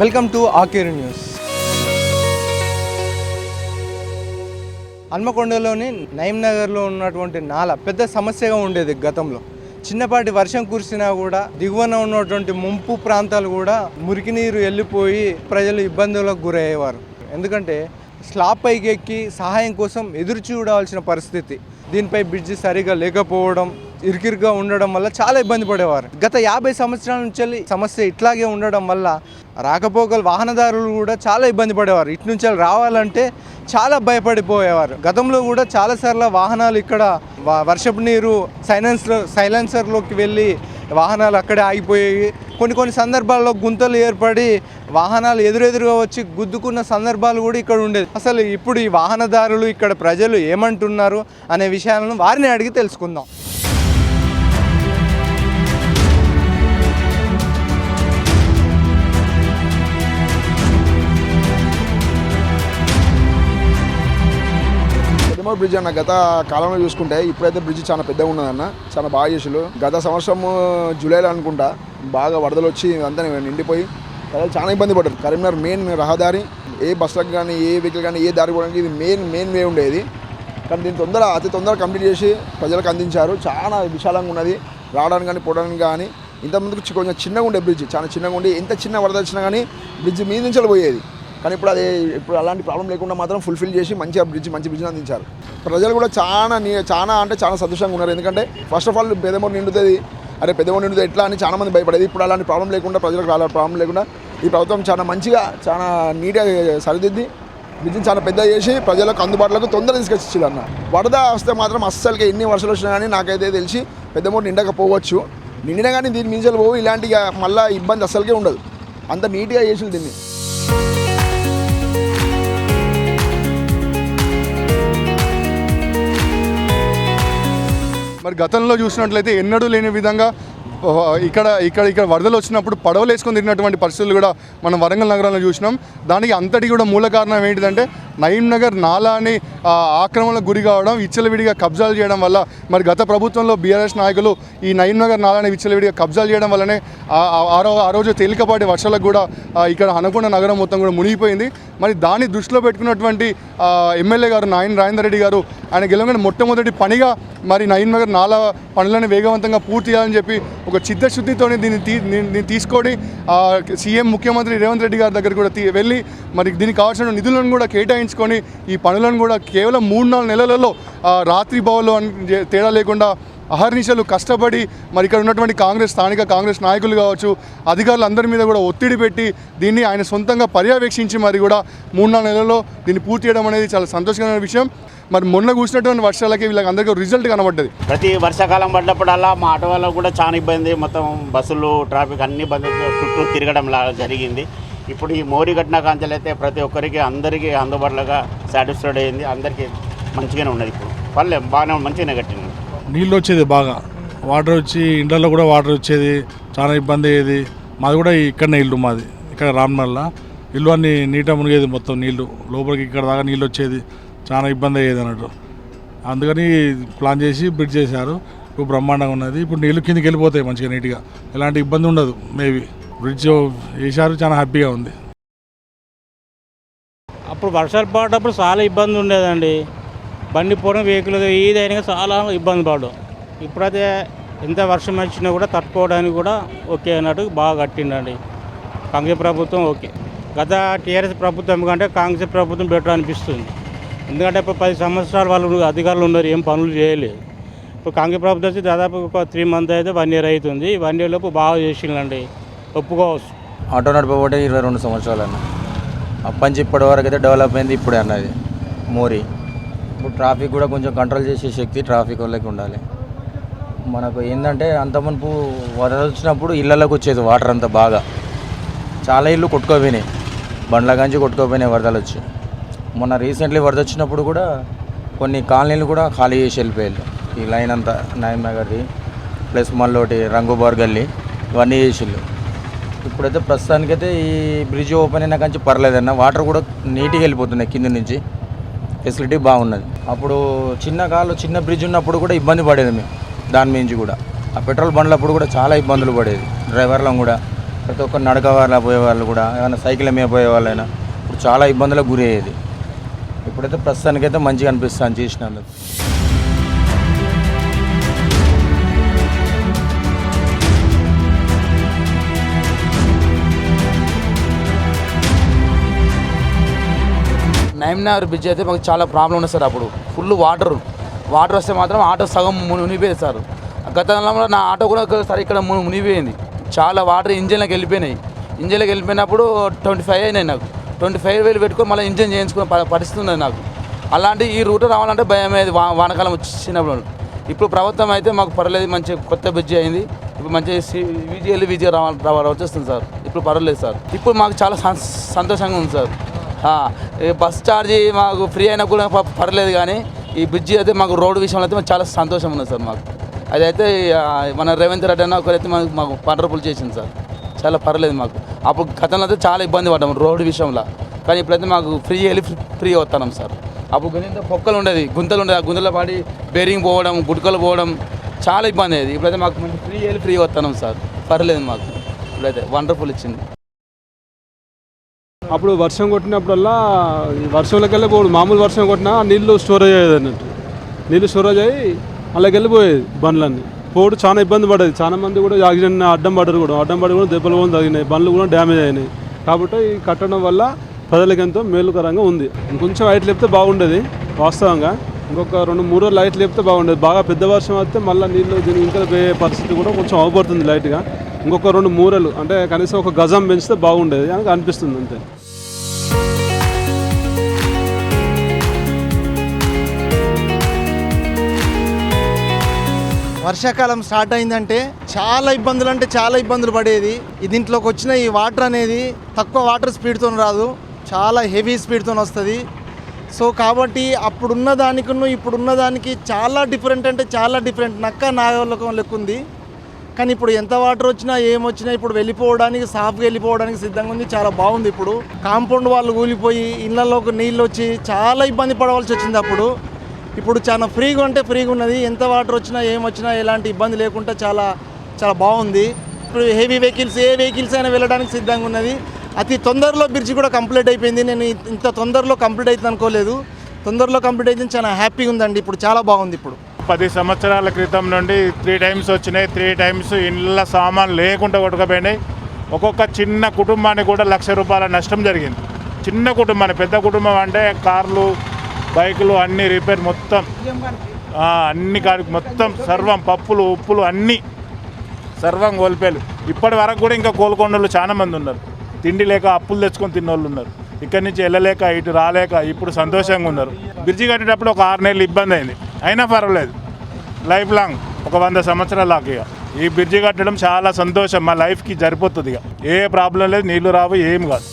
Welcome to Akeru News హన్మకొండలోని నయీం నగర్లో ఉన్నటువంటి నాల పెద్ద సమస్యగా ఉండేది గతంలో. చిన్నపాటి వర్షం కురిసినా కూడా దిగువన ఉన్నటువంటి ముంపు ప్రాంతాలు కూడా మురికి నీరు వెళ్ళిపోయి ప్రజలు ఇబ్బందులకు గురయ్యేవారు. ఎందుకంటే స్లాబ్ పైకి ఎక్కి సహాయం కోసం ఎదురు చూడాల్సిన పరిస్థితి. దీనిపై బ్రిడ్జి సరిగా లేకపోవడం ఇరుకిరుగా ఉండడం వల్ల చాలా ఇబ్బంది పడేవారు. గత యాభై సంవత్సరాల నుంచి వెళ్ళి సమస్య ఇట్లాగే ఉండడం వల్ల రాకపోకలు వాహనదారులు కూడా చాలా ఇబ్బంది పడేవారు. ఇటు నుంచి రావాలంటే చాలా భయపడిపోయేవారు. గతంలో కూడా చాలాసార్లు వాహనాలు ఇక్కడ వ- వర్షపు నీరు సైలెన్సర్ సైలెన్సర్లోకి వెళ్ళి వాహనాలు అక్కడే ఆగిపోయాయి కొన్ని కొన్ని సందర్భాల్లో గుంతలు ఏర్పడి వాహనాలు ఎదురెదురుగా వచ్చి గుద్దుకున్న సందర్భాలు కూడా ఇక్కడ ఉండేది అసలు ఇప్పుడు ఈ వాహనదారులు ఇక్కడ ప్రజలు ఏమంటున్నారు అనే విషయాలను వారిని అడిగి తెలుసుకుందాం. బ్రిడ్జ్ అన్న గత కాలంలో చూసుకుంటే ఇప్పుడైతే బ్రిడ్జ్ చాలా పెద్దగా ఉన్నదన్న చాలా బాగా చేసారు గత సంవత్సరం జూలైలో అనుకుంటా బాగా వరదలు వచ్చి అంతా నిండిపోయి ప్రజలు చాలా ఇబ్బంది పడ్డారు కరీంనగర్ మెయిన్ రహదారి ఏ బస్సులకు కానీ ఏ వెహికల్ కానీ ఏ దారి పోవడానికి ఇది మెయిన్ మెయిన్ వే ఉండేది. కానీ దీన్ని తొందర అతి తొందర కంప్లీట్ చేసి ప్రజలకు అందించారు. చాలా విశాలంగా ఉన్నది. రావడానికి కానీ పోవడానికి కానీ ఇంతకుముందుకు కొంచెం చిన్నగా ఉండే బ్రిడ్జ్ చాలా చిన్నగా ఉండి ఎంత చిన్న వరద వచ్చినా కానీ బ్రిడ్జ్ మీద నుంచి పోయేది. కానీ ఇప్పుడు అది ఇప్పుడు అలాంటి ప్రాబ్లం లేకుండా మాత్రం ఫుల్ఫిల్ చేసి మంచిగా బ్రిడ్జ్ మంచి బ్రిడ్జ్ అందించారు. ప్రజలు కూడా చాలా నీ చాలా అంటే చాలా సంతోషంగా ఉన్నారు. ఎందుకంటే ఫస్ట్ ఆఫ్ ఆల్ పెదమూరు నిండుతుంది. అరే పెదమూరు నిండుతుంది ఎట్లా అని చాలా మంది భయపడేది. ఇప్పుడు అలాంటి ప్రాబ్లం లేకుండా ప్రజలకు అలా ప్రాబ్లం లేకుండా ఈ ప్రభుత్వం చాలా మంచిగా చాలా నీట్గా సరిదిద్ది. బ్రిడ్జిని చాలా పెద్ద చేసి ప్రజలకు అందుబాటులోకి తొందర తీసుకొచ్చింది అన్న. వరద వస్తే మాత్రం అస్సలకి ఎన్ని వర్షాలు వచ్చినా కానీ నాకైతే తెలిసి పెద్దమూరు నిండకపోవచ్చు నిండినా కానీ దీని మించలు పోవు. ఇలాంటి మళ్ళీ ఇబ్బంది అస్సలకే ఉండదు. అంత నీట్గా చేసింది దీన్ని. మరి గతంలో చూసినట్లయితే ఎన్నడూ లేని విధంగా ఇక్కడ ఇక్కడ ఇక్కడ వరదలు వచ్చినప్పుడు పడవలు వేసుకొని తిరిగినటువంటి పరిస్థితులు కూడా మనం వరంగల్ నగరంలో చూసినాం. దానికి అంతటి కూడా మూల కారణం ఏంటిదంటే నయీం నగర్ నాలాని ఆక్రమణకు గురి కావడం విచ్చలవిడిగా కబ్జాలు చేయడం వల్ల మరి గత ప్రభుత్వంలో బీఆర్ఎస్ నాయకులు ఈ నయీం నగర్ నాలాని విచ్చలవిడిగా కబ్జాలు చేయడం వల్లనే ఆ- ఆ- రోజు తేలికపాటి వర్షాలకు కూడా ఇక్కడ హనకొండ నగరం మొత్తం కూడా మునిగిపోయింది. మరి దాన్ని దృష్టిలో పెట్టుకున్నటువంటి ఎమ్మెల్యే గారు నాయన్ రాజేందర్ రెడ్డి గారు ఆయన గెలవగానే మొట్టమొదటి పనిగా మరి నయీం నగర్ నాలా పనులను వేగవంతంగా పూర్తి చేయాలని చెప్పి ఒక చిత్తశుద్ధితో దీన్ని తీ దీన్ని తీసుకొని సీఎం ముఖ్యమంత్రి రేవంత్ రెడ్డి గారి దగ్గర కూడా తీ- వెళ్ళి మరి దీనికి కావాల్సిన నిధులను కూడా కేటాయించుకొని ఈ పనులను కూడా కేవలం మూడు నాలుగు నెలలలో రాత్రి బౌల్లో తేడా లేకుండా అహర్నిశలు కష్టపడి మరి ఇక్కడ ఉన్నటువంటి కాంగ్రెస్ స్థానిక కాంగ్రెస్ నాయకులు కావచ్చు అధికారులు అందరి మీద కూడా ఒత్తిడి పెట్టి దీన్ని ఆయన సొంతంగా పర్యవేక్షించి మరి కూడా మూడు నాలుగు నెలల్లో దీన్ని పూర్తి చేయడం అనేది చాలా సంతోషకరమైన విషయం. మరి మొన్న కూసినటువంటి వర్షాలకి వీళ్ళకి అందరికీ రిజల్ట్ కనబడ్డది. ప్రతి వర్షాకాలం పడ్డప్పుడల్లా మా ఆటో వాళ్ళకు కూడా చాలా ఇబ్బంది. మొత్తం బస్సులు ట్రాఫిక్ అన్ని బంద్ చుట్టూ తిరగడం లా జరిగింది. ఇప్పుడు ఈ మోరీ కట్టిన కాంచెలు అయితే ప్రతి ఒక్కరికి అందరికీ అందుబాటులోగా సాటిస్ఫైడ్ అయింది. అందరికీ మంచిగానే ఉన్నది ఇప్పుడు. పర్లేదు బాగానే మంచిగానే కట్టింది. నీళ్ళు వచ్చేది బాగా. వాటర్ వచ్చి ఇండ్లలో కూడా వాటర్ వచ్చేది చాలా ఇబ్బంది అయ్యేది. మాది కూడా ఇక్కడనే ఇల్లు మాది. ఇక్కడ రామ్నల్ల. ఇల్లు అన్ని నీట మునిగేది మొత్తం నీళ్ళు లోపలికి ఇక్కడ దాకా నీళ్ళు వచ్చేది. చాలా ఇబ్బంది అయ్యేది అన్నట్టు. అందుకని ప్లాన్ చేసి బ్రిడ్జ్ చేశారు. ఇప్పుడు బ్రహ్మాండంగా ఉన్నది. ఇప్పుడు నీళ్ళు కిందికి వెళ్ళిపోతాయి మంచిగా నీట్గా. ఎలాంటి ఇబ్బంది ఉండదు మేబీ. బ్రిడ్జ్ వేశారు చాలా హ్యాపీగా ఉంది. అప్పుడు వర్షాలు పడేటప్పుడు చాలా ఇబ్బంది ఉండేదండి. బండి పోవడం వెహికల్ ఏదైనా చాలా ఇబ్బంది పడడం. ఇప్పుడైతే ఎంత వర్షం వచ్చినా కూడా తట్టుకోవడానికి కూడా ఓకే అన్నట్టు బాగా కట్టిండండి. కాంగ్రెస్ ప్రభుత్వం ఓకే. గత టీఆర్ఎస్ ప్రభుత్వం కంటే కాంగ్రెస్ ప్రభుత్వం బెటర్ అనిపిస్తుంది. ఎందుకంటే ఇప్పుడు పది సంవత్సరాలు వాళ్ళు అధికారులు ఉన్నారు ఏం పనులు చేయలేదు. ఇప్పుడు కాంగ్రెస్ ప్రభుత్వం వచ్చి దాదాపు ఒక త్రీ మంత్ అయితే వన్ ఇయర్ అవుతుంది. వన్ ఇయర్ లోపు బాగా చేసిండండి ఒప్పుకోవచ్చు. ఆటో నడపబోతే ఇరవై రెండు సంవత్సరాలు అన్న అప్పటి ఇప్పటి వరకు అయితే డెవలప్ అయింది ఇప్పుడే అన్నది మోరీ. ఇప్పుడు ట్రాఫిక్ కూడా కొంచెం కంట్రోల్ చేసే శక్తి ట్రాఫిక్ వాళ్ళకి ఉండాలి. మనకు ఏంటంటే అంత మునుపు వరద వచ్చినప్పుడు ఇళ్ళలోకి వచ్చేది వాటర్ అంతా బాగా. చాలా ఇల్లు కొట్టుకోపోయినాయి. బండ్ల గంజి కొట్టుకోపోయినాయి వరదలు వచ్చి. మొన్న రీసెంట్లీ వరద వచ్చినప్పుడు కూడా కొన్ని కాలనీలు కూడా ఖాళీ చేసి వెళ్ళిపోయారు. ఈ లైన్ అంతా నాయమ్ నగర్ది ప్లస్ మళ్ళీ రంగుబార్ గల్లీ ఇవన్నీ చేసిళ్ళు. ఇప్పుడైతే ప్రస్తుతానికైతే ఈ బ్రిడ్జ్ ఓపెన్ అయినా కానీ పర్లేదన్న వాటర్ కూడా నీట్గా వెళ్ళిపోతున్నాయి కింద నుంచి. ఫెసిలిటీ బాగున్నది. అప్పుడు చిన్న కాలు చిన్న బ్రిడ్జ్ ఉన్నప్పుడు కూడా ఇబ్బంది పడేది మేము. దాని మించి కూడా. ఆ పెట్రోల్ బండ్లప్పుడు కూడా చాలా ఇబ్బందులు పడేది. డ్రైవర్లం కూడా ప్రతి ఒక్క నడక వాళ్ళ పోయే వాళ్ళు కూడా ఏమైనా సైకిల్ మీద పోయే వాళ్ళైనా ఇప్పుడు చాలా ఇబ్బందులకు గురయ్యేది. ఇప్పుడైతే ప్రస్తుతానికైతే మంచిగా అనిపిస్తుంది చేసినందుకు. నైమ్నగర్ బ్రిడ్జ్ అయితే మాకు చాలా ప్రాబ్లం ఉంది సార్ అప్పుడు. ఫుల్ వాటర్ వాటర్ వస్తే మాత్రం ఆటో సగం మునిగిపోయింది సార్. గతంలో నా ఆటో కూడా ఒకసారి ఇక్కడ మునిగిపోయింది. చాలా వాటర్ ఇంజిన్లోకి వెళ్ళిపోయినాయి. ఇంజిన్లోకి వెళ్ళిపోయినప్పుడు ట్వంటీ ఫైవ్ అయినాయి నాకు. ట్వంటీ ఫైవ్ వేలు పెట్టుకొని మళ్ళీ ఇంజన్ చేయించుకునే పరిస్థితి ఉన్నది నాకు. అలాంటి ఈ రూట్ రావాలంటే భయం అయ్యేది వా వానకాలం వచ్చినప్పుడు. ఇప్పుడు ప్రభుత్వం అయితే మాకు పర్లేదు మంచి కొత్త బ్రిడ్జి అయింది. ఇప్పుడు మంచి విజయలు విజయ రావాలి రావాలి వచ్చేస్తుంది సార్. ఇప్పుడు పర్వాలేదు సార్. ఇప్పుడు మాకు చాలా సంతోషంగా ఉంది సార్. బస్ ఛార్జీ మాకు ఫ్రీ అయినా కూడా పర్లేదు కానీ ఈ బ్రిడ్జి అయితే మాకు రోడ్డు విషయంలో అయితే మాకు చాలా సంతోషం ఉంది సార్ మాకు. అదైతే మన రేవంత్ రెడ్డి అన్న ఒకరైతే మాకు మాకు పండరపులు చేసింది సార్. చాలా పర్లేదు మాకు. అప్పుడు గతంలో అయితే చాలా ఇబ్బంది పడ్డాము రోడ్డు విషయంలో. కానీ ఇప్పుడైతే మాకు ఫ్రీ వెళ్ళి ఫ్రీ- అవుతున్నాం సార్. అప్పుడు గుంత పొక్కలు ఉండేది. గుంతలు ఉండేది. ఆ గుంతలో పడి బేరింగ్ పోవడం గుడ్కలు పోవడం చాలా ఇబ్బంది అయ్యేది. ఇప్పుడైతే మాకు మంచి ఫ్రీ వెళ్ళి ఫ్రీ వస్తున్నాం సార్. పర్లేదు మాకు. ఇప్పుడైతే వండర్ఫుల్ ఇచ్చింది. అప్పుడు వర్షం కొట్టినప్పుడల్లా వర్షంలోకెళ్ళి వర్షంలోకి వెళ్ళిపోడు మామూలు వర్షం కొట్టినా నీళ్ళు స్టోరేజ్ అయ్యేది అన్నట్టు. నీళ్ళు స్టోరేజ్ అయ్యి అలాగెళ్ళిపోయేది బండ్లన్నీ. పోడు చాలా ఇబ్బంది పడేది చాలా మంది కూడా యాక్సిడెంట్ అడ్డం పడ్డారు కూడా. అడ్డం పడి కూడా దెబ్బలు కూడా తగినాయి బండ్లు కూడా డ్యామేజ్ అయినాయి. కాబట్టి ఈ కట్టడం వల్ల ప్రజలకు ఎంతో మేలుకరంగా ఉంది. ఇంకొంచెం లైట్ లేపితే బాగుండేది వాస్తవంగా. ఇంకొక రెండు మూడు రోజులు లైట్ లేపితే బాగుండేది. బాగా పెద్ద వర్షం వస్తే మళ్ళీ నీళ్ళు దీని ఇంకా పోయే పరిస్థితి కూడా కొంచెం అవపడుతుంది లైట్గా. ఇంకొక రెండు మూరలు అంటే కనీసం ఒక గజం పెంచితే బాగుండేది అని అనిపిస్తుంది అంతే. వర్షాకాలం స్టార్ట్ అయిందంటే చాలా ఇబ్బందులు అంటే చాలా ఇబ్బందులు పడేది. దీంట్లోకి వచ్చిన ఈ వాటర్ అనేది తక్కువ వాటర్ స్పీడ్తో రాదు. చాలా హెవీ స్పీడ్తో వస్తుంది. సో కాబట్టి అప్పుడున్న దానికను ఇప్పుడున్న దానికి చాలా డిఫరెంట్ అంటే చాలా డిఫరెంట్. నక్క నాగలోకం లెక్క ఉంది. కానీ ఇప్పుడు ఎంత వాటర్ వచ్చినా ఏమొచ్చినా ఇప్పుడు వెళ్ళిపోవడానికి సాఫ్గా వెళ్ళిపోవడానికి సిద్ధంగా ఉంది. చాలా బాగుంది ఇప్పుడు. కాంపౌండ్ వాళ్ళు కూలిపోయి ఇళ్ళలోకి నీళ్ళు వచ్చి చాలా ఇబ్బంది పడవలసి వచ్చింది అప్పుడు. ఇప్పుడు చాలా ఫ్రీగా ఉంటే ఫ్రీగా ఉన్నది. ఎంత వాటర్ వచ్చినా ఏమొచ్చినా ఎలాంటి ఇబ్బంది లేకుండా చాలా చాలా బాగుంది. ఇప్పుడు హెవీ వెహికల్స్ ఏ వెహికల్స్ అయినా వెళ్ళడానికి సిద్ధంగా ఉన్నది. అతి తొందరలో బ్రిడ్జ్ కూడా కంప్లీట్ అయిపోయింది. నేను ఇంత- తొందరలో కంప్లీట్ అవుతుంది అనుకోలేదు. తొందరలో కంప్లీట్ అయితే చాలా హ్యాపీగా ఉందండి. ఇప్పుడు చాలా బాగుంది ఇప్పుడు. పది సంవత్సరాల క్రితం నుండి త్రీ టైమ్స్ వచ్చినాయి. త్రీ టైమ్స్ ఇళ్ళ సామాన్ లేకుండా కొట్టుకపోయినాయి ఒక్కొక్క చిన్న కుటుంబానికి కూడా లక్ష రూపాయల నష్టం జరిగింది. చిన్న కుటుంబాన్ని పెద్ద కుటుంబం అంటే కార్లు బైకులు అన్ని రిపేర్ మొత్తం. అన్ని కాడికి మొత్తం సర్వం పప్పులు ఉప్పులు అన్నీ సర్వం కోల్పోయారు. ఇప్పటి వరకు కూడా ఇంకా కోలుకొండలు చాలా మంది ఉన్నారు. తిండి లేక అప్పులు తెచ్చుకొని తిన్నోళ్ళు ఉన్నారు. ఇక్కడి నుంచి వెళ్ళలేక ఇటు రాలేక ఇప్పుడు సంతోషంగా ఉన్నారు. బ్రిడ్జి కట్టేటప్పుడు ఒక ఆరు నెలలు ఇబ్బంది అయింది. అయినా పర్వాలేదు. లైఫ్ లాంగ్ ఒక వంద సంవత్సరాల ఇక. ఈ బ్రిడ్జి కట్టడం చాలా సంతోషం. మా లైఫ్కి సరిపోతుంది ఇక. ఏ ప్రాబ్లం లేదు నీళ్ళు రావు ఏం కాదు.